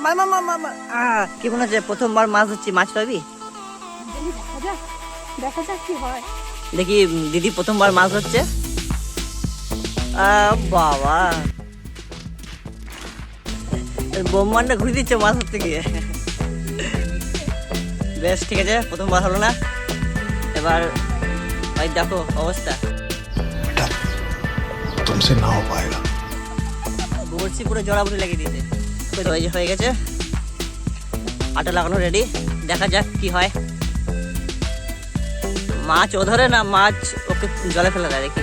মা মা মা মা মা আহ, কি মনে হচ্ছে প্রথমবার মাছ ধরছি মাছ পাবি দেখি দেখা যাক দেখা যাক কি হয় দেখি উম, দিদি প্রথমবার মাছ ধরছে আহ, বাবা বোম্বানটা ঘুরে দিচ্ছে মাছ ধরতে গিয়ে বেশ ঠিক আছে প্রথমবার হলো না এবার ভাই দেখো অবস্থা बेटा तुमसे ना हो पाएगा বলছি পুরো জড়াবুড়ি লাগিয়ে দিয়েছে তো এই যে হয়ে গেছে। আটা লাগানো রেডি দেখা যাক কি হয়। মাছ ও ধরে না, মাছ ওকে জলে ফেলে দেয় দেখি।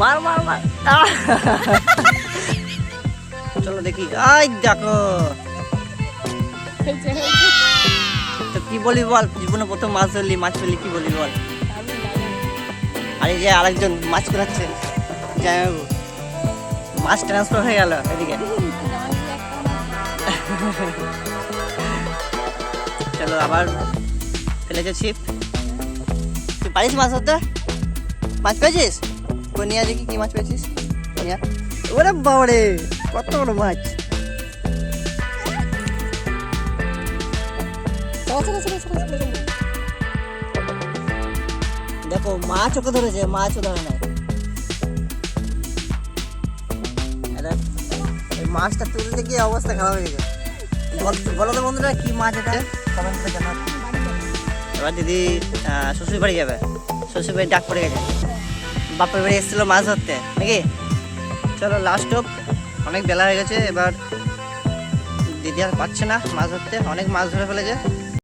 মার মার মার। চলো দেখি। আই দেখো। তো কি বলি বল? জীবনে প্রথম মাছ ধরলি, মাছ পেলি কি বলি বল। আর এই যে আরেকজন মাছ জামাইবাবু মাছ ট্রান্সফার হয়ে গেল এদিকে। চলো আবার ফেলেছে ছিপ তুই পারিস মাছ ধরতে? মাছ পেয়েছিস? কই নিয়ে দেখি কি মাছ পেয়েছিস? নিয়ে ওরে বাবারে কত বড় মাছ। চলো, চলো। দেখো মাছ ওকে ধরেছে মাছও ধরে নাই। মাছটা তুলতে গিয়ে অবস্থা খারাপ হয়ে গেছে। বল- তো বন্ধুরা, কি মাছ এটা? কমেন্ট জানাও। এবার দিদি শ্বশুর বাড়ি যাবে। শ্বশুর বাড়ি ডাক পড়ে গেছে। বাপের বাড়ি এসেছিল মাছ ধরতে, নাকি? চলো লাস্ট অফ অনেক বেলা হয়ে গেছে, এবার দিদি আর পাচ্ছে না মাছ ধরতে। অনেক মাছ ধরে ফেলেছে।